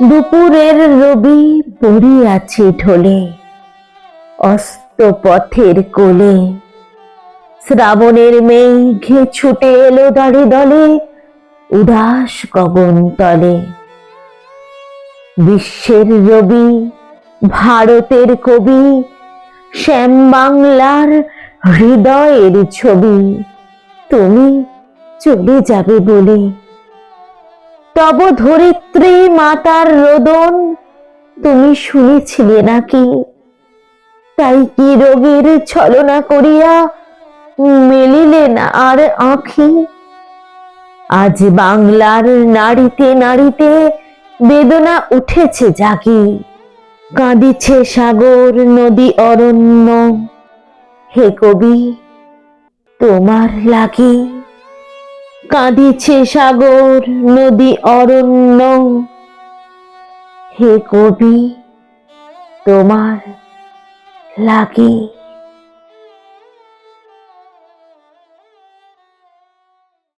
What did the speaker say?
দুপুরের রবি পড়িয়াছে ঢোলে, অস্ত পথের কোলে। শ্রাবণের মেঘে ছুটে এলো দলে দলে উদাস গগন তলে। বিশ্বের রবি, ভারতের কবি, শ্যাম বাংলার হৃদয়ের ছবি, তুমি চলে যাবে বলে। তব ধরিত্রী মাতার রোদন। তুমি শুনেছিলে নাকি? তাই কি রোগের ছলনা করিয়া মেলিলে না আর আঁখি? আজ বাংলার নারীতে নারীতে বেদনা উঠেছে জাগি। কাঁদিছে সাগর, নদী, অরণ্য। হে কবি, তোমার লাগি। কাঁদিছে সাগর নদী অরণ্য। হে কবি তোমার লাগি